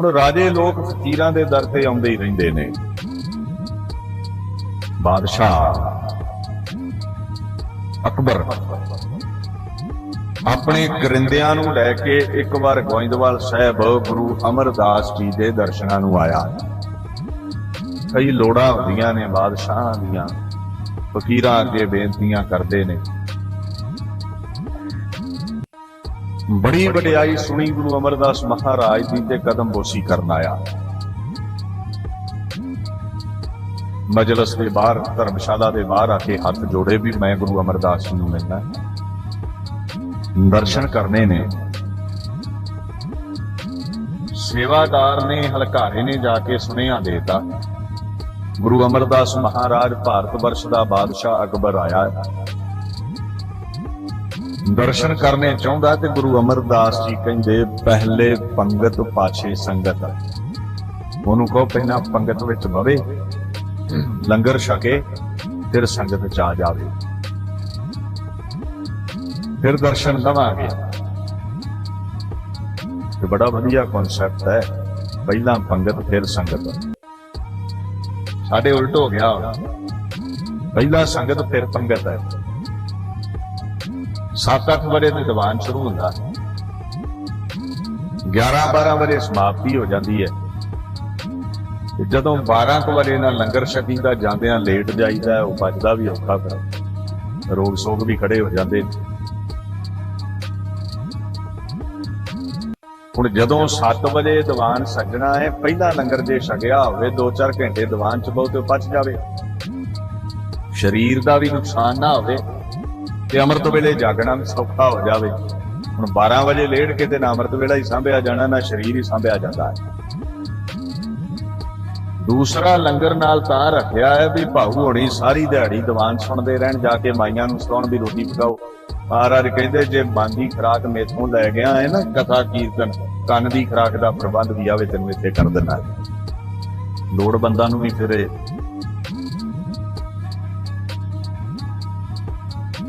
ਹੁਣ ਰਾਜੇ ਲੋਕ ਫਕੀਰਾਂ ਦੇ ਦਰ ਤੇ ਆਉਂਦੇ ਹੀ ਰਹਿੰਦੇ ਨੇ। ਬਾਦਸ਼ਾਹ, ਅਕਬਰ, ਆਪਣੇ ਕਰਿੰਦਿਆਂ ਨੂੰ ਲੈ ਕੇ ਇੱਕ ਵਾਰ ਗੋਇੰਦਵਾਲ ਸਾਹਿਬ ਗੁਰੂ ਅਮਰਦਾਸ ਜੀ ਦੇ ਦਰਸ਼ਨਾਂ ਨੂੰ ਆਇਆ। ਕਈ ਲੋੜਾਂ ਹੁੰਦੀਆਂ ਨੇ, ਬਾਦਸ਼ਾਹਾਂ ਦੀਆਂ। ਫਕੀਰਾਂ ਅੱਗੇ ਬੇਨਤੀਆਂ ਕਰਦੇ ਨੇ। ਬੜੀ ਵਡਿਆਈ ਸੁਣੀ ਗੁਰੂ ਅਮਰਦਾਸ ਮਹਾਰਾਜ ਦੀ ਤੇ ਕਦਮ ਬੋਸੀ ਕਰਨ ਆਇਆ। ਮਜਲਸ ਦੇ ਬਾਹਰ, ਧਰਮਸ਼ਾਲਾ ਦੇ ਬਾਹਰ ਆ ਕੇ ਹੱਥ ਜੋੜੇ ਵੀ ਮੈਂ ਗੁਰੂ ਅਮਰਦਾਸ ਜੀ ਨੂੰ ਮਿਲਣਾ ਦਰਸ਼ਨ ਕਰਨੇ ਨੇ। ਸੇਵਾਦਾਰ ਨੇ, ਹਲਕਾਰੇ ਨੇ ਜਾ ਕੇ ਸੁਨੇਹਾ ਦੇਤਾ। ਗੁਰੂ ਅਮਰਦਾਸ ਮਹਾਰਾਜ ਭਾਰਤ ਵਰਸ਼ ਦਾ ਬਾਦਸ਼ਾਹ ਅਕਬਰ ਆਇਆ ਦਰਸ਼ਨ ਕਰਨੇ ਚਾਹੁੰਦਾ ਤੇ ਗੁਰੂ ਅਮਰਦਾਸ ਜੀ ਕਹਿੰਦੇ, ਪਹਿਲੇ ਪੰਗਤ ਪਾਛੇ ਸੰਗਤ। ਉਹਨੂੰ ਕਹੋ ਪਹਿਲਾਂ ਪੰਗਤ ਵਿੱਚ ਬਵੇ, ਲੰਗਰ ਛਕੇ, ਫਿਰ ਸੰਗਤ ਚ ਆ ਜਾਵੇ। ਫਿਰ ਦਰਸ਼ਨ ਦਵਾਂਗੇ। ਇਹ ਬੜਾ ਵਧੀਆ ਕਨਸੈਪਟ ਹੈ। ਪਹਿਲਾਂ ਪੰਗਤ, ਫਿਰ ਸੰਗਤ। ਸਾਡੇ ਉਲਟ ਹੋ ਗਿਆ। ਪਹਿਲਾਂ ਸੰਗਤ, ਫਿਰ ਪੰਗਤ ਹੈ। 7-8 ਵਰੇ ਤੇ ਦੀਵਾਨ ਸ਼ੁਰੂ ਹੁੰਦਾ 11-12 ਵਰੇ ਸਮਾਪਤੀ ਹੋ ਜਾਂਦੀ ਹੈ। ਤੇ ਜਦੋਂ 12 ਕੁ ਵਰੇ ਨਾਲ ਲੰਗਰ ਛਕੀਦਾ, ਜਾਂਦਿਆਂ ਲੇਟ ਜਾਈਦਾ, ਉਹ ਬਚਦਾ ਵੀ ਔਖਾ ਫਿਰ। ਰੋਗ ਸੋਗ ਵੀ ਖੜੇ ਹੋ ਜਾਂਦੇ ਹੁਣ ਜਦੋਂ 7 ਵਜੇ ਦੀਵਾਨ ਸੱਜਣਾ ਹੈ, ਪਹਿਲਾ ਲੰਗਰ ਜੇ ਛਕਿਆ ਹੋਵੇ 2-4 ਘੰਟੇ ਦੀਵਾਨ ਚ ਬਹੁਤੇ ਪਚ ਜਾਵੇ। ਸਰੀਰ ਦਾ ਵੀ ਨੁਕਸਾਨ ਨਾ ਹੋਵੇ। ਤੇ ਅੰਮ੍ਰਿਤ ਵੇਲੇ ਜਾਗਣਾ ਵੀ ਸੌਖਾ ਹੋ ਜਾਵੇ, ਹੁਣ 12 ਵਜੇ ਲੇਟ ਕੇ ਨਾ ਅੰਮ੍ਰਿਤ ਵੇਲਾ ਹੀ ਸਾਂਭਿਆ ਜਾਣਾ, ਨਾ ਸਰੀਰ ਹੀ ਸਾਂਭਿਆ ਜਾਂਦਾ ਹੈ। ਦੂਸਰਾ ਲੰਗਰ ਨਾਲ ਤਾਂ ਰੱਖਿਆ ਹੈ ਵੀ ਭਾਊ ਹੋਣੀ ਸਾਰੀ ਦਿਹਾੜੀ ਦੀਵਾਨ ਸੁਣਦੇ ਰਹਿਣ, ਜਾ ਕੇ ਮਾਈਆਂ ਨੂੰ ਸਤਾਉਣ ਦੀ ਰੋਟੀ ਪਕਾਓ। ਮਹਾਰਾਜ ਕਹਿੰਦੇ, ਜੇ ਮਨ ਦੀ ਖਰਾਕ ਮੇਥੋਂ ਲੈ ਗਿਆ ਹੈ ਨਾ, ਕਥਾ ਕੀਰਤਨ, ਕੰਨ ਦੀ ਖਰਾਕ ਦਾ ਪ੍ਰਬੰਧ ਵੀ ਆਵੇ, ਤੈਨੂੰ ਇੱਥੇ ਕਰ ਦਿੰਦਾ। ਲੋੜਵੰਦਾਂ ਨੂੰ ਵੀ ਫਿਰ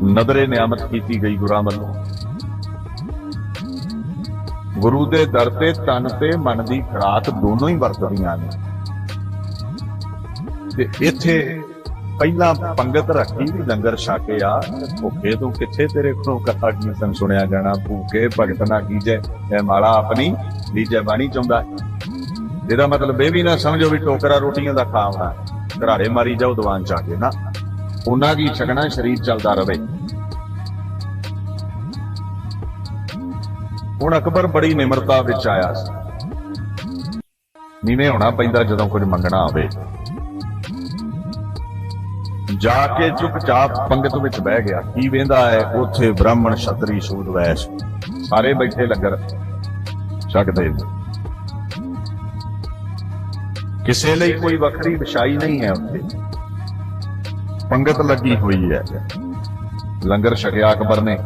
ਨਦਰੇ ਨਿਆਮਤ ਕੀਤੀ ਗਈ ਗੁਰਾਂ ਵੱਲੋਂ। ਗੁਰੂ ਦੇ ਦਰ ਤੇ ਤਨ ਤੇ ਮਨ ਦੀ ਖਰਾਕ ਦੋਨੋਂ ਹੀ ਵਰਤਦੀਆਂ ਨੇ। ਤੇ ਇੱਥੇ ਪਹਿਲਾਂ ਪੰਗਤ ਰੱਖੀ ਵੀ ਲੰਗਰ ਛਾਕੇ ਆ ਭੁੱਖੇ ਤੋਂ ਕਿੱਥੇ ਤੇਰੇ ਕੋਲੋਂ ਕਥਾ ਕੀਰਤਨ ਸੁਣਿਆ ਜਾਣਾ? ਭੂਖੇ ਭਗਤ ਨਾ ਕੀਜੈ, ਇਹ ਮਾਲਾ ਆਪਣੀ ਲੀਜੈ ਬਾਣੀ ਚਾਹੁੰਦਾ ਇਹਦਾ ਮਤਲਬ ਇਹ ਵੀ ਨਾ ਸਮਝੋ ਵੀ ਟੋਕਰਾ ਰੋਟੀਆਂ ਦਾ ਖਾਵਣਾ ਘਰਾੜੇ ਮਾਰੀ ਜਾਓ, ਦੀਵਾਨ ਚ ਆ ਕੇ ਨਾ। ਉਹਨਾਂ ਕੀ ਛਕਣਾ ਸਰੀਰ ਚੱਲਦਾ ਰਵੇ। ਹੁਣ ਅਕਬਰ ਬੜੀ ਨਿਮਰਤਾ ਵਿੱਚ ਆਇਆ ਸੀ। ਨੀਵੇਂ ਹੋਣਾ ਪੈਂਦਾ ਜਦੋਂ ਕੁਝ ਮੰਗਣਾ ਆਵੇ। ਜਾ ਕੇ ਚੁੱਪਚਾਪ ਪੰਗਤ ਵਿੱਚ ਬਹਿ ਗਿਆ। ਕੀ ਵੇਂਦਾ ਹੈ? ਉੱਥੇ ਬ੍ਰਾਹਮਣ ਛਤਰੀ ਸੂਦ ਵੈਸ਼। ਸਾਰੇ ਬੈਠੇ ਲੰਗਰ ਛਕਦੇ ਕਿਸੇ ਲਈ ਕੋਈ ਵੱਖਰੀ ਵਿਛਾਈ ਨਹੀਂ ਹੈ ਉੱਥੇ। ਪੰਗਤ ਲੱਗੀ ਹੋਈ ਹੈ। ਲੰਗਰ ਛਕਿਆ ਅਕਬਰ ਨੇ।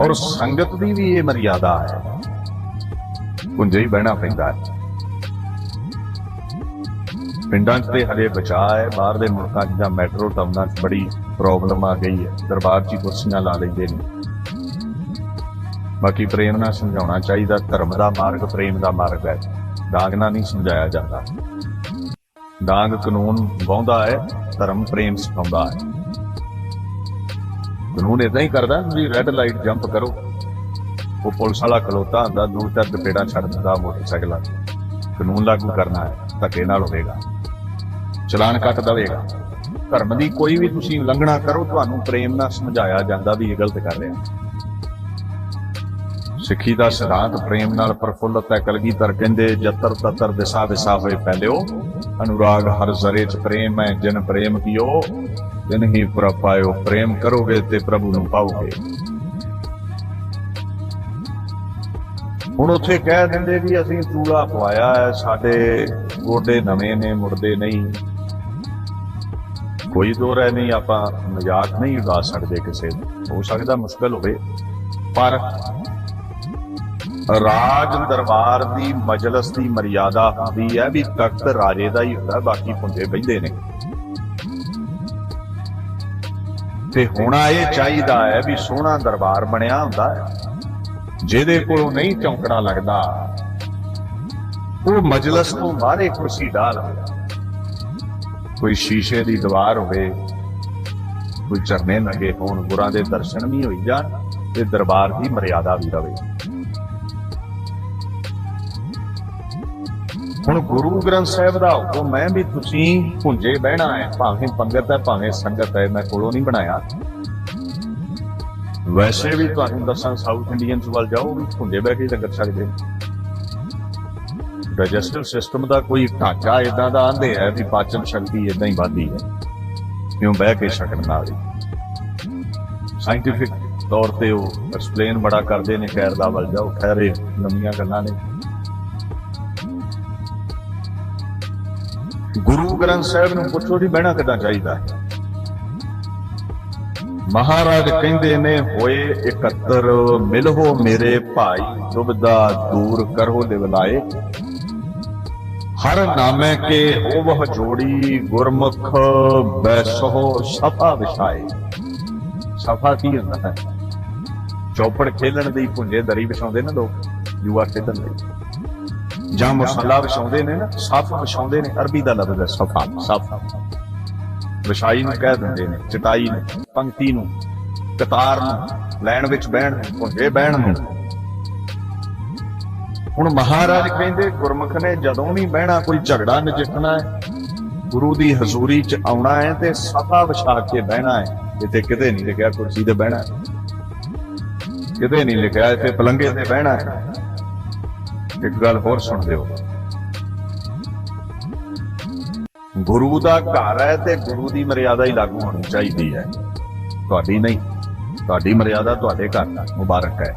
ਔਰ ਸੰਗਤ ਦੀ ਵੀ ਇਹ ਮਰਿਆਦਾ ਹੈ। ਪੁੰਜੇ ਹੀ ਬਹਿਣਾ ਪੈਂਦਾ ਹੈ। ਪਿੰਡਾਂ 'ਚ ਤੇ ਹਲੇ ਬਚਾ ਹੈ। ਬਾਹਰ ਦੇ ਮੁਲਕਾਂ 'ਚ ਜਾਂ ਮੈਟਰੋ ਟਾਊਨਾਂ 'ਚ ਬੜੀ ਪ੍ਰੋਬਲਮ ਆ ਗਈ ਹੈ। ਦਰਬਾਰ 'ਚ ਕੁਰਸੀਆਂ ਲਾ ਲੈਂਦੇ ਨੇ। ਬਾਕੀ ਪ੍ਰੇਮ ਨਾਲ ਸਮਝਾਉਣਾ ਚਾਹੀਦਾ, ਧਰਮ ਦਾ ਮਾਰਗ, ਪ੍ਰੇਮ ਦਾ ਮਾਰਗ ਹੈ। ਡਾਂਗ ਨਾਲ ਨਹੀਂ ਸਮਝਾਇਆ ਜਾਂਦਾ। ਡਾਂਗ ਕਾਨੂੰਨ ਵਾਹੁੰਦਾ ਹੈ, ਧਰਮ ਪ੍ਰੇਮ ਸਿਖਾਉਂਦਾ ਹੈ। ਕਾਨੂੰਨ ਇਦਾਂ ਹੀ ਕਰਦਾ, ਤੁਸੀਂ ਰੈੱਡ ਲਾਈਟ ਜੰਪ ਕਰੋ। ਉਹ ਪੁਲਿਸ ਵਾਲਾ ਖਲੋਤਾ ਹੁੰਦਾ, ਦੂਰ ਤੱਕ ਦਪੇੜਾ ਛੱਡ ਦਿੰਦਾ, ਮੋਟਰਸਾਈਕਲਾਂ ਕਾਨੂੰਨ ਲਾਗੂ ਕਰਨਾ ਹੈ, ਧੱਕੇ ਨਾਲ ਹੋਵੇਗਾ। ਚਲਾਨ ਕੱਟ ਦਵੇਗਾ। ਧਰਮ ਦੀ ਕੋਈ ਵੀ ਤੁਸੀਂ ਉਲੰਘਣਾ ਕਰੋ, ਤੁਹਾਨੂੰ ਪ੍ਰੇਮ ਨਾਲ ਸਮਝਾਇਆ ਜਾਂਦਾ ਵੀ ਇਹ ਗਲਤ ਕਰ ਰਿਹਾ। ਸਿੱਖੀ ਦਾ ਸਿਧਾਂਤ ਪ੍ਰੇਮ ਨਾਲ ਪ੍ਰਫੁੱਲਤ ਹੈ। ਕਲਗੀਧਰ ਕਹਿੰਦੇ, ਜਤਰ ਤਤਰ ਦਿਸਾ ਵਿਸਾ ਹੋਏ ਫੈਲਿਓ ਅਨੁਰਾਗ ਹਰ ਜ਼ਰੇ ਚ ਪ੍ਰੇਮ ਹੈ, ਜਿਨ ਪ੍ਰੇਮ ਕੀਓ, ਤਿਨ ਹੀ ਪ੍ਰਭ ਪ੍ਰੇਮ ਕਰੋਗੇ ਤੇ ਪ੍ਰਭੂ ਨੂੰ ਪਾਓਗੇ। ਹੁਣ ਉੱਥੇ ਕਹਿ ਦਿੰਦੇ ਵੀ ਅਸੀਂ ਚੂੜਾ ਪਵਾਇਆ ਹੈ, ਸਾਡੇ ਗੋਡੇ ਨਵੇਂ ਨੇ, ਮੁੜਦੇ ਨਹੀਂ। ਕੋਈ ਦੋਰ ਹੈ ਨਹੀਂ, ਆਪਾਂ ਮਜ਼ਾਕ ਨਹੀਂ ਉਡਾ ਸਕਦੇ ਕਿਸੇ ਦਾ ਹੋ ਸਕਦਾ ਮੁਸ਼ਕਲ ਹੋਵੇ, ਪਰ ਰਾਜ ਦਰਬਾਰ ਦੀ ਮਜਲਿਸ ਦੀ ਮਰਿਆਦਾ ਹੁੰਦੀ ਹੈ ਵੀ ਤਖਤ ਰਾਜੇ ਦਾ ਹੀ ਹੁੰਦਾ, ਬਾਕੀ ਪੁੰਦੇ ਬੈਠੇ ਨੇ। ਤੇ ਹੋਣਾ ਇਹ ਚਾਹੀਦਾ ਹੈ ਵੀ ਸੋਹਣਾ ਦਰਬਾਰ ਬਣਿਆ ਹੁੰਦਾ ਹੈ। ਜਿਹਦੇ ਕੋਲੋਂ ਨਹੀਂ ਚੌਂਕੜਾ ਲੱਗਦਾ, ਉਹ ਮਜਲਸ ਤੋਂ ਬਾਹਰੇ ਕੁਰਸੀ ਡਾਲ ਕੋਈ ਸ਼ੀਸ਼ੇ ਦੀ ਦੀਵਾਰ ਹੋਵੇ, ਕੋਈ ਚਰਨੇ ਲੱਗੇ ਹੋਣ, ਗੁਰਾਂ ਦੇ ਦਰਸ਼ਨ ਵੀ ਹੋਈ ਜਾਣ ਤੇ ਦਰਬਾਰ ਦੀ ਮਰਿਆਦਾ ਵੀ ਰਵੇ। ਹੁਣ ਗੁਰੂ ਗ੍ਰੰਥ ਸਾਹਿਬ ਦਾ ਹੁਕਮ ਹੈ ਵੀ ਤੁਸੀਂ ਭੁੰਜੇ ਬਹਿਣਾ ਹੈ, ਭਾਵੇਂ ਪੰਗਤ ਹੈ, ਭਾਵੇਂ ਸੰਗਤ ਹੈ, ਮੈਂ ਕੋਲੋਂ ਨਹੀਂ ਬਣਾਇਆ। ਵੈਸੇ ਵੀ ਤੁਹਾਨੂੰ ਦੱਸਾਂ ਸਾਊਥ ਇੰਡੀਅਨ ਵੱਲ ਜਾਓ, ਵੀ ਭੁੰਜੇ ਬਹਿ ਕੇ ਲੰਗਰ ਸਕਦੇ ਡਾਈਜੈਸਟਿਵ ਸਿਸਟਮ ਦਾ ਕੋਈ ਢਾਂਚਾ ਇਦਾਂ ਦਾ ਆਂਦੇ ਹੈ ਵੀ ਪਾਚਨ ਸ਼ਕਤੀ ਇਦਾਂ ਹੀ ਵੱਧਦੀ ਹੈ। ਕਿਉਂ ਬਹਿ ਕੇ ਛਕਣ ਨਾਲ ਹੀ। ਸਾਇੰਟਿਫਿਕ ਤੌਰ ਤੇ ਉਹ ਐਕਸਪਲੇਨ ਬੜਾ ਕਰਦੇ ਨੇ, ਖੈਰ ਦਾ ਵੱਲ ਜਾਓ, ਖੈਰੇ ਨਵੀਆਂ ਗੱਲਾਂ ਨੇ। ਗੁਰੂ ਗ੍ਰੰਥ ਸਾਹਿਬ ਨੂੰ ਪੁੱਛੋ ਜੀ ਬਹਿਣਾ ਕਿੱਦਾਂ ਚਾਹੀਦਾ ਹੈ। ਮਹਾਰਾਜ ਕਹਿੰਦੇ ਨੇ, ਹੋਏ ਇਕੱਤਰ, ਮਿਲਹੋ ਮੇਰੇ ਭਾਈ ਦੁਬਦਾ ਦੂਰ ਕਰੋ ਲਿਵਲਾਏ ਹਰ ਨਾਮੇ ਕੇ ਹੋਵਹ ਜੋੜੀ, ਗੁਰਮੁਖ ਬੈਸੋ ਸਫਾ ਵਿਛਾਏ। ਸਫਾ ਕੀ ਹੁੰਦਾ ਹੈ? ਚੌਪੜ ਖੇਲਣ ਦੀ ਭੁੰਜੇ ਦਰੀ ਵਿਛਾਉਂਦੇ ਨੇ ਲੋਕ, ਜੂਆ ਖੇਡਣ ਲਈ ਜਾਂ ਮਸਲਾ ਵਿਛਾਉਂਦੇ ਨੇ ਨਾ, ਸੱਪ ਵਿਛਾਉਂਦੇ ਨੇ, ਅਰਬੀ ਦਾ ਲਫ਼ਜ਼ ਹੈ ਸਫਾ ਸਫ ਵਿਛਾਈ ਨੂੰ ਕਹਿ ਦਿੰਦੇ ਨੇ, ਚਟਾਈ ਨੂੰ, ਪੰਕਤੀ ਨੂੰ, ਕਤਾਰ ਨੂੰ, ਲੈਣ ਵਿੱਚ ਬਹਿਣ ਨੂੰ ਪੁੰਜੇ ਬਹਿਣ ਨੂੰ। ਹੁਣ ਮਹਾਰਾਜ ਕਹਿੰਦੇ, ਗੁਰਮੁਖ ਨੇ ਜਦੋਂ ਵੀ ਬਹਿਣਾ, ਕੋਈ ਝਗੜਾ ਨਜਿੱਠਣਾ ਹੈ, ਗੁਰੂ ਦੀ ਹਜ਼ੂਰੀ ਚ ਆਉਣਾ ਹੈ ਤੇ ਸਫਾ ਵਿਛਾ ਕੇ ਬਹਿਣਾ ਹੈ। ਇੱਥੇ ਕਿਤੇ ਨਹੀਂ ਲਿਖਿਆ ਕੁਰਸੀ ਤੇ ਬਹਿਣਾ ਕਿਤੇ ਨਹੀਂ ਲਿਖਿਆ, ਇੱਥੇ ਪਲੰਗੇ ਤੇ ਬਹਿਣਾ ਹੈ। ਇੱਕ ਗੱਲ ਹੋਰ ਸੁਣ ਲਿਓ। ਗੁਰੂ ਦਾ ਘਰ ਹੈ ਤੇ ਗੁਰੂ ਦੀ ਮਰਿਆਦਾ ਹੀ ਲਾਗੂ ਹੋਣੀ ਚਾਹੀਦੀ ਹੈ। ਤੁਹਾਡੀ ਨਹੀਂ, ਤੁਹਾਡੀ ਮਰਿਆਦਾ ਤੁਹਾਡੇ ਘਰ ਦਾ ਮੁਬਾਰਕ ਹੈ।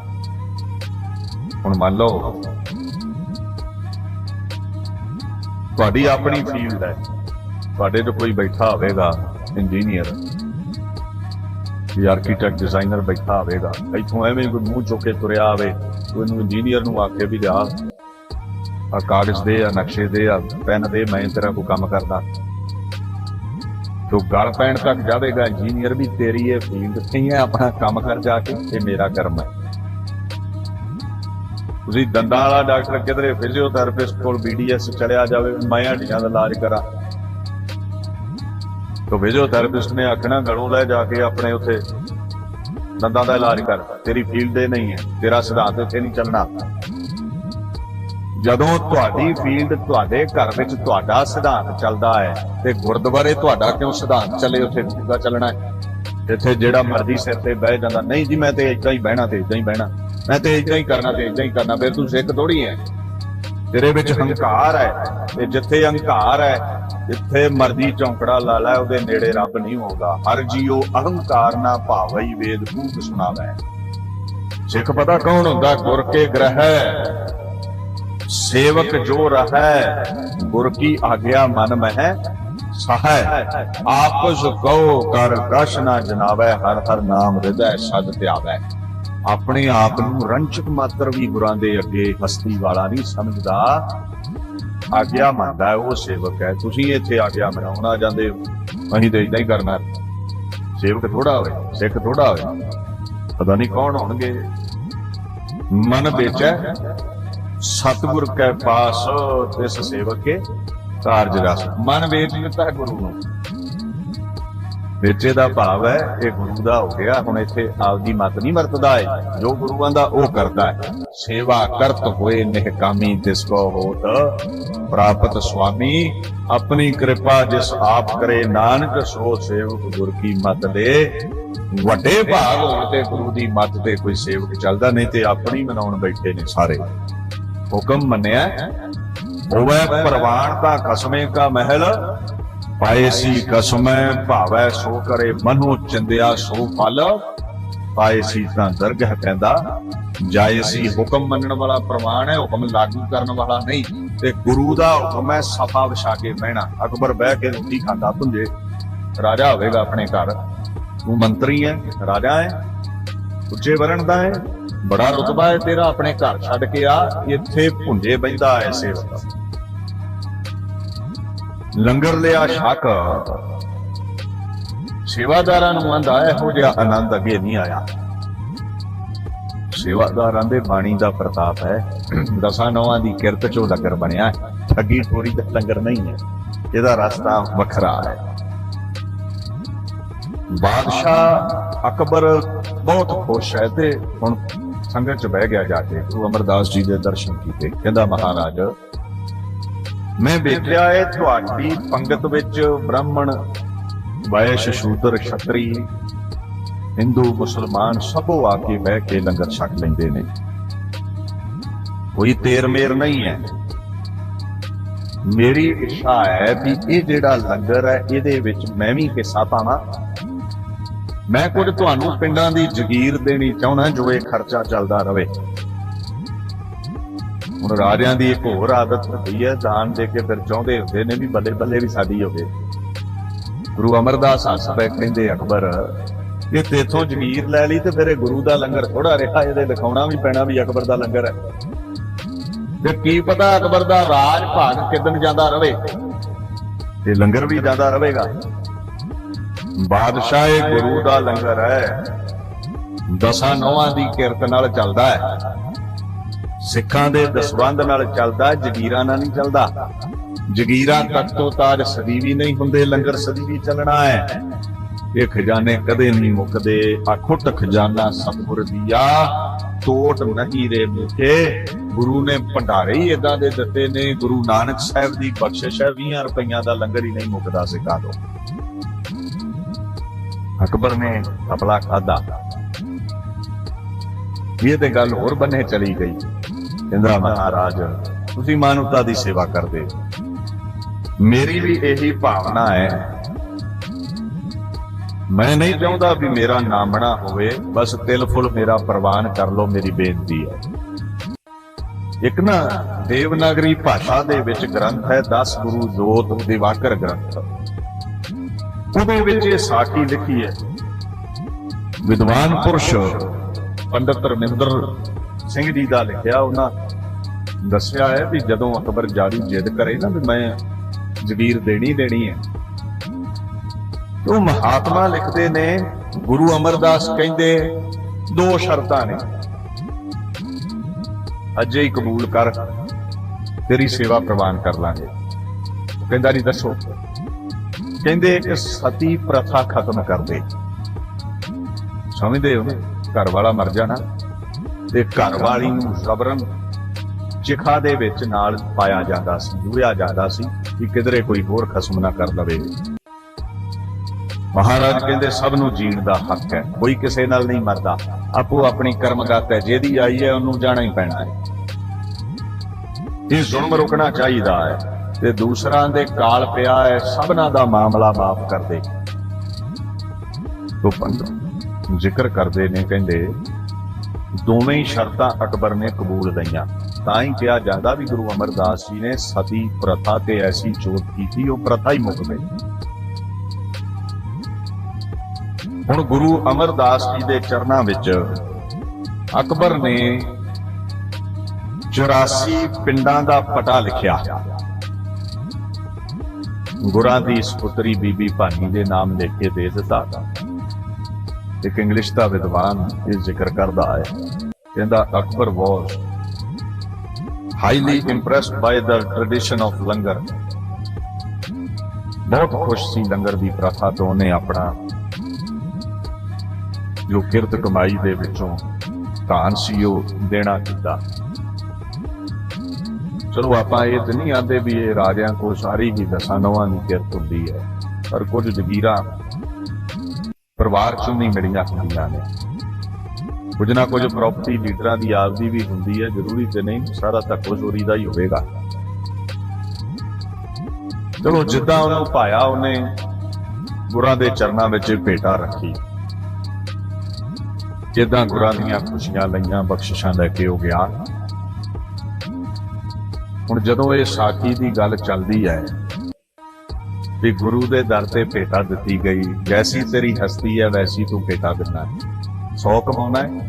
ਹੁਣ ਮੰਨ ਲਓ, ਤੁਹਾਡੀ ਆਪਣੀ ਫੀਲਡ ਹੈ। ਤੁਹਾਡੇ ਤੋਂ ਕੋਈ ਬੈਠਾ ਹੋਵੇਗਾ ਇੰਜੀਨੀਅਰ ਵੀ ਆਰਕੀਟੈਕਟ ਡਿਜ਼ਾਈਨਰ ਬੈਠਾ ਹੋਵੇਗਾ, ਇੱਥੋਂ ਐਵੇਂ ਕੋਈ ਮੂੰਹ ਚੁੱਕ ਕੇ ਤੁਰਿਆ ਆਵੇ, ਕੋਈ ਨੂੰ ਇੰਜੀਨੀਅਰ ਨੂੰ ਆਖੇ ਵੀ ਜਾ ਕਾਗਜ਼ ਦੇ ਆ, ਨਕਸ਼ੇ ਦੇ ਆ, ਪੈਨ ਦੇ, ਮੈਂ ਤੇਰਾ ਕੋਈ ਕੰਮ ਕਰਦਾ। ਤੋ ਗਲ ਪੈਣ ਤੱਕ ਜਾਵੇਗਾ ਇੰਜੀਨੀਅਰ ਵੀ ਤੇਰੀ ਇਹ ਫੀਲਡ ਨਹੀਂ ਹੈ ਆਪਣਾ ਕੰਮ ਕਰ ਜਾ ਕੇ ਇਹ ਮੇਰਾ ਕਰਮ ਹੈ। ਤੁਸੀਂ ਦੰਦਾਂ ਵਾਲਾ ਡਾਕਟਰ ਕਿਧਰੇ ਫਿਜ਼ੀਓਥੈਰੇਪਿਸਟ ਕੋਲ ਬੀਡੀਐਸ ਚਲਿਆ ਜਾਵੇ, ਮੈਂ ਹੱਡੀਆਂ ਦਾ ਇਲਾਜ ਕਰਾਂ। ਤੋ ਫਿਜ਼ੀਓਥੈਰੇਪਿਸਟ ਨੇ ਆਖਣਾ, ਗਲੋਂ ਲੈ ਜਾ ਕੇ ਆਪਣੇ ਉੱਥੇ ਦੰਦਾਂ ਦਾ ਇਲਾਜ ਕਰ, ਤੇਰੀ ਫੀਲਡ ਇਹ ਨਹੀਂ ਹੈ, ਤੇਰਾ ਸਿਧਾਂਤ ਇੱਥੇ ਨਹੀਂ ਚੱਲਣਾ। ਜਦੋਂ ਤੁਹਾਡੀ ਫੀਲਡ ਤੁਹਾਡੇ ਘਰ ਵਿੱਚ ਤੁਹਾਡਾ ਸਿਧਾਂਤ ਚੱਲਦਾ ਹੈ ਤੇ ਗੁਰਦੁਆਰੇ ਤੁਹਾਡਾ ਕਿਉਂ ਸਿਧਾਂਤ ਚੱਲੇ, ਉੱਥੇ ਕਿੱਦਾਂ ਚੱਲਣਾ ਹੈ? ਇੱਥੇ ਜਿਹੜਾ ਮਰਜ਼ੀ ਸਿਰ ਤੇ ਬਹਿ ਜਾਂਦਾ, ਨਹੀਂ ਜੀ, ਮੈਂ ਤੇ ਇਦਾਂ ਹੀ ਬਹਿਣਾ ਤੇ ਇਦਾਂ ਹੀ ਬਹਿਣਾ, ਮੈਂ ਤੇ ਇਦਾਂ ਹੀ ਕਰਨਾ ਤੇ ਇਦਾਂ ਹੀ ਕਰਨਾ, ਫਿਰ ਤੂੰ ਸਿੱਖ ਥੋੜੀ ਹੈ। ਤੇਰੇ ਵਿੱਚ ਹੰਕਾਰ ਹੈ ਤੇ ਜਿੱਥੇ ਹੰਕਾਰ ਹੈ, ਜਿੱਥੇ ਮਰਜ਼ੀ ਚੌਂਕੜਾ ਲਾ ਲੈ, ਉਹਦੇ ਨੇੜੇ ਰੱਬ ਨਹੀਂ ਹੋਗਾ ਹਰ ਜੀਉ ਅਹੰਕਾਰ ਨਾ ਭਾਵਈ ਵੇਦ ਭੂਤ ਸੁਣਾਵੇ। ਸਿੱਖ ਪਤਾ ਕੌਣ ਹੁੰਦਾ? ਗੁਰ ਕੇ ਗ੍ਰਹਿ। ਸੇਵਕ ਜੋ ਰਹੈ, ਗੁਰ ਕੀ ਆਗਿਆ ਮਨ ਮਹਿ ਸਹੈ ਆਪਸ ਕਉ ਕਰ ਕਛ ਨਾ ਜਨਾਵੈ, ਹਰ ਹਰ ਨਾਮ ਹਿਰਦੈ ਸਦ ਧਿਆਵੈ ਆਪਣੇ ਆਪ ਨੂੰ ਰੰਚਕ ਮਾਤਰ ਵੀ ਗੁਰਾਂ ਦੇ ਅੱਗੇ ਹਸਤੀ ਵਾਲਾ ਨਹੀਂ ਸਮਝਦਾ। ਆਗਿਆ ਮੰਨਦਾ ਉਹ ਸੇਵਕ ਹੈ। ਤੁਸੀਂ ਇੱਥੇ ਆਗਿਆ ਮਨਾਉਣਾ ਜਾਂਦੇ ਹੋ। ਅਸੀਂ ਤੇ ਇਦਾਂ ਹੀ ਕਰਨਾ। ਸੇਵਕ ਥੋੜਾ ਹੋਵੇ, ਸਿੱਖ ਥੋੜਾ ਹੋਵੇ। ਪਤਾ ਨਹੀਂ ਕੌਣ ਹੋਣਗੇ। ਮਨ ਵੇਚੈ ਸਤਿਗੁਰ ਕੈ ਪਾਸ ਤਿਸ ਸੇਵਕ ਕਾਰਜ ਰਸ। ਮਨ ਵੇਚ ਦਿੱਤਾ ਗੁਰੂ ਨੂੰ। ਵੇਚੇ ਦਾ ਭਾਵ ਹੈ, ਇਹ ਗੁਰੂ ਦਾ ਹੋ ਗਿਆ। ਹੁਣ ਇੱਥੇ ਆਪਦੀ ਮਤ ਨਹੀਂ ਵਰਤਦਾ ਹੈ ਜੋ ਗੁਰੂਆਂ ਦਾ ਉਹ ਕਰਦਾ ਹੈ। ਸੇਵਾ ਕਰਤ ਹੋਏ ਨਿਹਕਾਮੀ ਤਿਸ ਕੋ ਹੋਤ ਪ੍ਰਾਪਤ ਸੁਆਮੀ। ਆਪਣੀ ਕਿਰਪਾ ਜਿਸ ਆਪ ਕਰੇ, ਨਾਨਕ ਸੋ ਸੇਵਕ ਗੁਰ ਕੀ ਮਤ ਦੇ। ਵੱਡੇ ਭਾਗ ਹੋਣ ਤੇ ਗੁਰੂ ਦੀ ਮਤ ਤੇ ਕੋਈ ਸੇਵਕ ਚੱਲਦਾ, ਨਹੀਂ ਤੇ ਆਪਣੀ ਮਨਾਉਣ ਬੈਠੇ ਨੇ ਸਾਰੇ। ਹੁਕਮ ਮੰਨਿਆ ਹੋਵੇ ਪ੍ਰਵਾਨ ਦਾ ਕਸਮੇ ਕਾ ਮਹਿਲ, ਪਾਏ ਸੀ ਕਸਮੈ ਭਾਵੈ ਸੋ ਕਰੇ ਮਨੋ ਚੰਦਿਆ ਸੋ ਫਲ, ਪਾਏ ਸੀ ਤਾਂ ਦਰਗਹ ਕਹਿੰਦਾ ਜਾਏ ਸੀ ਹੁਕਮ ਮੰਨਣ ਵਾਲਾ ਪ੍ਰਮਾਣ ਹੈ, ਹੁਕਮ ਲਾਗੂ ਕਰਨ ਵਾਲਾ ਨਹੀਂ। ਤੇ ਗੁਰੂ ਦਾ ਹੁਕਮ ਹੈ, ਸਫਾ ਵਿਛਾ ਕੇ ਬਹਿਣਾ। ਅਕਬਰ ਬਹਿ ਕੇ ਰੋਟੀ ਖਾਂਦਾ ਪੁੰਜੇ ਰਾਜਾ ਹੋਵੇਗਾ ਆਪਣੇ ਘਰ। ਤੂੰ ਮੰਤਰੀ ਹੈ, ਰਾਜਾ ਹੈ। ਉੱਚੇ ਵਰਣ ਦਾ ਹੈ। ਬੜਾ ਰੁਤਬਾ ਹੈ ਤੇਰਾ, ਆਪਣੇ ਘਰ ਛੱਡ ਕੇ ਆ, ਇੱਥੇ ਭੁੰਜੇ ਬੈਂਦਾ ਹੈ ਸੇਵਕ। ਲੰਗਰ ਲਿਆ ਛਕ। ਸੇਵਾਦਾਰਾਂ ਨੂੰ ਆਂਦਾ, ਇਹੋ ਜਿਹਾ ਆਨੰਦ ਅੱਗੇ ਨਹੀਂ ਆਇਆ। ਸੇਵਾਦਾਰਾਂ ਦੇ ਬਾਣੀ ਦਾ ਪ੍ਰਤਾਪ ਹੈ, ਦਸਾਂ ਨੌਆਂ ਦੀ ਕਿਰਤ ਚੋਂ ਲੰਗਰ ਬਣਿਆ ਹੈ। ਠੱਗੀ ਠੋਰੀ ਦਾ ਲੰਗਰ ਨਹੀਂ ਹੈ, ਇਹਦਾ ਰਸਤਾ ਵੱਖਰਾ ਹੈ। ਬਾਦਸ਼ਾਹ ਅਕਬਰ ਬਹੁਤ ਖੁਸ਼ ਹੈ ਤੇ ਹੁਣ ਸੰਗਤ ਚ ਬਹਿ ਗਿਆ ਜਾ ਕੇ ਗੁਰੂ ਅਮਰਦਾਸ ਜੀ ਦੇ ਦਰਸ਼ਨ ਕੀਤੇ। ਕਹਿੰਦਾ, ਮਹਾਰਾਜ, ਮੈਂ ਵੇਖਿਆ ਹੈ ਤੁਹਾਡੀ ਪੰਗਤ ਵਿੱਚ ਬ੍ਰਾਹਮਣ, ਵੈਸ਼ ਸ਼ੂਦਰ ਛਤਰੀ, ਹਿੰਦੂ ਮੁਸਲਮਾਨ ਸਭੋ ਆ ਕੇ ਬਹਿ ਕੇ ਲੰਗਰ ਛਕ ਲੈਂਦੇ ਨੇ। ਕੋਈ ਤੇਰ ਮੇਰ ਨਹੀਂ ਹੈ। ਮੇਰੀ ਇੱਛਾ ਹੈ ਵੀ ਇਹ ਜਿਹੜਾ ਲੰਗਰ ਹੈ, ਇਹਦੇ ਵਿੱਚ ਮੈਂ ਵੀ ਹਿੱਸਾ ਪਾਵਾਂ। ਮੈਂ ਕੁਝ ਤੁਹਾਨੂੰ ਪਿੰਡਾਂ ਦੀ ਜ਼ਗੀਰ ਦੇਣੀ ਚਾਹੁੰਦਾ ਜੋ ਇਹ ਖਰਚਾ ਚੱਲਦਾ ਰਵੇ। ਹੁਣ ਰਾਜਿਆਂ ਦੀ ਇੱਕ ਹੋਰ ਆਦਤ ਹੁੰਦੀ ਹੈ, ਦਾਨ ਦੇ ਕੇ ਫਿਰ ਚਾਹੁੰਦੇ ਹੁੰਦੇ ਨੇ ਵੀ ਬੱਲੇ ਬੱਲੇ ਵੀ ਸਾਡੀ ਹੋਵੇ। ਗੁਰੂ ਅਮਰਦਾਸ ਹੱਸਦੇ ਕਹਿੰਦੇ ਅਕਬਰ ਇਹ ਤੇਥੋਂ ਜ਼ਮੀਰ ਲੈ ਲਈ ਤੇ ਫਿਰ ਇਹ ਗੁਰੂ ਦਾ ਲੰਗਰ ਥੋੜਾ ਰਿਹਾ, ਇਹਦੇ ਲਿਖਾਉਣਾ ਵੀ ਪੈਣਾ ਵੀ ਅਕਬਰ ਦਾ ਲੰਗਰ ਹੈ। ਤੇ ਕੀ ਪਤਾ ਅਕਬਰ ਦਾ ਰਾਜ ਭਾਗ ਕਿਦਨ ਜਾਂਦਾ ਰਵੇ? ਤੇ ਲੰਗਰ ਵੀ ਜਾਂਦਾ ਰਹੇਗਾ ਬਾਦਸ਼ਾਹ ਗੁਰੂ ਦਾ ਲੰਗਰ ਹੈ। ਦਸਾਂ ਨੌਵਾਂ ਦੀ ਕਿਰਤ ਨਾਲ ਚੱਲਦਾ ਹੈ। ਸਿੱਖਾਂ ਦੇ ਦਸਵੰਦ ਨਾਲ ਚੱਲਦਾ, ਜਗੀਰਾਂ ਨਾਲ ਨਹੀਂ ਚੱਲਦਾ। ਜਗੀਰਾਂ ਤਖਤੋ ਤਾਜ ਸਦੀਵੀ ਨਹੀਂ ਹੁੰਦੇ, ਲੰਗਰ ਸਦੀਵੀ ਚੱਲਣਾ ਹੈ। ਇਹ ਖਜ਼ਾਨੇ ਕਦੇ ਨਹੀਂ ਮੁੱਕਦੇ ਆਖੁੱਟ ਖਜ਼ਾਨਾ ਸਤਿਗੁਰ ਦੀਆ ਟੋਟ ਨਹੀਂ ਰੇ ਮੁਕੇ ਗੁਰੂ ਨੇ ਭੰਡਾਰੇ ਹੀ ਇਦਾਂ ਦੇ ਦਿੱਤੇ ਨੇ, ਗੁਰੂ ਨਾਨਕ ਸਾਹਿਬ ਦੀ ਬਖਸ਼ਿਸ਼ ਹੈ 20 ਰੁਪਈਆਂ ਦਾ ਲੰਗਰ ਹੀ ਨਹੀਂ ਮੁੱਕਦਾ ਸਿਕਾ ਦੋ ਅਕਬਰ ਨੇ ਅਪਲਾ ਖਾਦਾ ਇਹ ਤੇ ਗੱਲ ਹੋਰ ਬੰਨੇ ਚਲੀ ਗਈ। ਕਹਿੰਦਾ, ਮਹਾਰਾਜ, ਤੁਸੀਂ ਮਾਨਵਤਾ ਦੀ ਸੇਵਾ ਕਰਦੇ। ਮੇਰੀ ਵੀ ਇਹੀ ਭਾਵਨਾ ਹੈ। ਮੈਂ ਨਹੀਂ ਚਾਹੁੰਦਾ ਵੀ ਮੇਰਾ ਨਾਮਣਾ ਹੋਵੇ, ਬਸ ਤਿਲ ਫੁੱਲ ਮੇਰਾ ਪ੍ਰਵਾਨ ਕਰ ਲੋ ਮੇਰੀ ਬੇਨਤੀ ਹੈ। ਇੱਕ ਨਾ ਦੇਵਨਾਗਰੀ ਭਾਸ਼ਾ ਦੇ ਵਿੱਚ ਗ੍ਰੰਥ ਹੈ 10 ਗੁਰੂ ਜੋਤ ਦਿਵਾਕਰ ਗ੍ਰੰਥ। ਉਹਦੇ ਵਿੱਚ ਇਹ ਸਾਖੀ ਲਿਖੀ ਹੈ ਵਿਦਵਾਨ ਪੁਰਸ਼ ਪੰਡਤ ਰਮਿੰਦਰ ਸਿੰਘ ਜੀ ਦਾ ਲਿਖਿਆ ਉਹਨਾਂ ਦੱਸਿਆ ਹੈ ਵੀ ਜਦੋਂ ਅਕਬਰ ਜਾਰੀ ਜਿੱਦ ਕਰੇ ਨਾ ਵੀ ਮੈਂ ਜ਼ਬੀਰ ਦੇਣੀ ਦੇਣੀ ਹੈ। ਉਹ ਮਹਾਤਮਾ ਲਿਖਦੇ ਨੇ ਗੁਰੂ ਅਮਰਦਾਸ ਕਹਿੰਦੇ ਦੋ ਸ਼ਰਤਾਂ ਨੇ। ਅਜੇ ਹੀ ਕਬੂਲ ਕਰ ਤੇਰੀ ਸੇਵਾ ਪ੍ਰਵਾਨ ਕਰ ਲਾਂਗੇ। ਕਹਿੰਦਾ ਨਹੀਂ ਦੱਸੋ। ਕਹਿੰਦੇ ਕਿ ਸਤੀ ਪ੍ਰਥਾ ਖਤਮ ਕਰ ਦੇ। ਸਮਝਦੇ ਹੋ? ਘਰ ਵਾਲਾ ਮਰ ਜਾਣਾ ਤੇ ਘਰ ਵਾਲੀ ਨੂੰ ਜ਼ਬਰਨ ਚਿਖਾ ਦੇ ਵਿੱਚ ਨਾਲ ਪਾਇਆ ਜਾਂਦਾ ਸੀ, ਜੁੜਿਆ ਜਾਂਦਾ ਸੀ ਕਿ ਕਿਧਰੇ ਕੋਈ ਹੋਰ ਖਸਮ ਨਾ ਕਰ ਲਵੇ। ਮਹਾਰਾਜ ਕਹਿੰਦੇ ਸਭ ਨੂੰ ਜੀਣ ਦਾ ਹੱਕ ਹੈ, ਕੋਈ ਕਿਸੇ ਨਾਲ ਨਹੀਂ ਮਰਦਾ। ਆਪੋ ਆਪਣੀ ਕਰਮਗਤ ਹੈ, ਜਿਹਦੀ ਆਈ ਹੈ, ਉਹਨੂੰ ਜਾਣਾ ਹੀ ਪੈਣਾ ਹੈ। ਇਹ ਜ਼ੁਲਮ ਰੁਕਣਾ ਚਾਹੀਦਾ ਹੈ। ਤੇ ਦੂਸਰਾਂ ਦੇ ਕਾਲ ਪਿਆ ਹੈ, ਸਭਨਾਂ ਦਾ ਮਾਮਲਾ ਮਾਫ ਕਰ ਦੇ। ਤੋ ਪੰਡਤ ਜ਼ਿਕਰ ਕਰਦੇ ਨੇ, ਕਹਿੰਦੇ, ਦੋਵੇਂ ਹੀ ਸ਼ਰਤਾਂ ਅਕਬਰ ਨੇ ਕਬੂਲ ਲਈਆਂ। ਤਾਂ ਹੀ ਕਿਹਾ ਜਾਂਦਾ ਵੀ ਗੁਰੂ ਅਮਰਦਾਸ ਜੀ ਨੇ ਸਤੀ ਪ੍ਰਥਾ ਤੇ ਐਸੀ ਚੋਟ ਕੀਤੀ, ਉਹ ਪ੍ਰਥਾ ਹੀ ਮੁੱਕ ਗਈ। ਹੁਣ ਗੁਰੂ ਅਮਰਦਾਸ ਜੀ ਦੇ ਚਰਨਾਂ ਵਿੱਚ ਅਕਬਰ ਨੇ 84 ਪਿੰਡਾਂ ਦਾ ਪਟਾ ਲਿਖਿਆ। ਗੁਰਾਂ ਦੀ ਸੁਪੁੱਤਰੀ ਬੀਬੀ ਭਾਨੀ ਦੇ ਨਾਮ ਲਿਖ ਕੇ ਦੇ ਦਿੱਤਾ ਇੱਕ ਇੰਗਲਿਸ਼ ਦਾ ਵਿਦਵਾਨ ਇਹ ਜ਼ਿਕਰ ਕਰਦਾ ਹੈ। ਕਹਿੰਦਾ Akbar was highly impressed by the tradition of langar ਬਹੁਤ ਖੁਸ਼ ਸੀ ਲੰਗਰ ਦੀ ਪ੍ਰਥਾ ਤੋਂ ਉਹਨੇ ਆਪਣਾ ਜੋ ਕਿਰਤ ਕਮਾਈ ਦੇ ਵਿੱਚੋਂ ਧਾਨ ਸੀ ਉਹ ਦੇਣਾ ਕੀਤਾ। ਚਲੋ ਆਪਾਂ ਇਹ ਤੇ ਨਹੀਂ ਆਂਦੇ ਵੀ ਇਹ ਰਾਜਿਆਂ ਕੋਲ ਸਾਰੀ ਹੀ ਦਸਾਂ ਨੌਆਂ ਦੀ ਕਿਰਤ ਹੁੰਦੀ ਹੈ, ਪਰ ਕੁਝ ਜ਼ਗੀਰਾਂ ਪਰਿਵਾਰ ਚੋਂ ਨਹੀਂ ਮਿਲੀਆਂ ਹੁੰਦੀਆਂ ਨੇ। ਕੁਝ ਨਾ ਕੁਝ ਪ੍ਰਾਪਰਟੀ ਲੀਡਰਾਂ ਦੀ ਆਪਦੀ ਵੀ ਹੁੰਦੀ ਹੈ, ਜ਼ਰੂਰੀ ਤੇ ਨਹੀਂ, ਸਾਰਾ ਤਾਂ ਚੋਰੀ ਦਾ ਹੀ ਹੋਵੇਗਾ। ਚਲੋ ਜਿੱਦਾਂ ਉਹਨੂੰ ਪਾਇਆ ਉਹਨੇ, ਗੁਰਾਂ ਦੇ ਚਰਨਾਂ ਵਿੱਚ ਭੇਟਾ ਰੱਖੀ। ਜਿੱਦਾਂ ਗੁਰਾਂ ਦੀਆਂ ਖੁਸ਼ੀਆਂ ਲਈਆਂ, ਬਖਸ਼ਿਸ਼ਾਂ ਲੈ ਕੇ ਉਹ ਗਿਆ। ਹੁਣ ਜਦੋਂ ਇਹ ਸਾਖੀ ਦੀ ਗੱਲ ਚੱਲਦੀ ਹੈ ਵੀ ਗੁਰੂ ਦੇ ਦਰ ਤੇ ਭੇਟਾ ਦਿੱਤੀ ਗਈ, ਜੈਸੀ ਤੇਰੀ ਹਸਤੀ ਹੈ, ਵੈਸੀ ਤੂੰ ਭੇਟਾ ਦਿੰਦਾ ਹੈ। 100 ਕਮਾਉਣਾ ਹੈ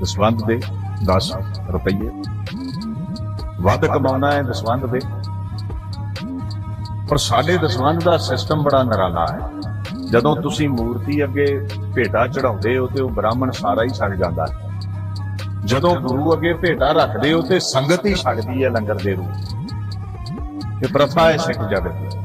ਦਸਵੰਦ ਦੇ 10 ਰੁਪਏ ਵੱਧ ਕਮਾਉਣਾ ਹੈ ਦਸਵੰਦ ਦੇ। ਪਰ ਸਾਡੇ ਦਸਵੰਦ ਦਾ ਸਿਸਟਮ ਬੜਾ ਨਿਰਾਲਾ ਹੈ। ਜਦੋਂ ਤੁਸੀਂ ਮੂਰਤੀ ਅੱਗੇ ਭੇਟਾ ਚੜਾਉਂਦੇ ਹੋ ਤੇ ਉਹ ਬ੍ਰਾਹਮਣ ਸਾਰਾ ਹੀ ਛੱਡ ਜਾਂਦਾ ਹੈ। ਜਦੋਂ ਗੁਰੂ ਅੱਗੇ ਭੇਟਾ ਰੱਖਦੇ ਹੋ ਤੇ ਸੰਗਤ ਹੀ ਛੱਡਦੀ ਹੈ ਲੰਗਰ ਦੇ ਰੂਪ ਤੇ ਪ੍ਰਥਾ ਹੈ ਸਿੱਖ ਜਗਤ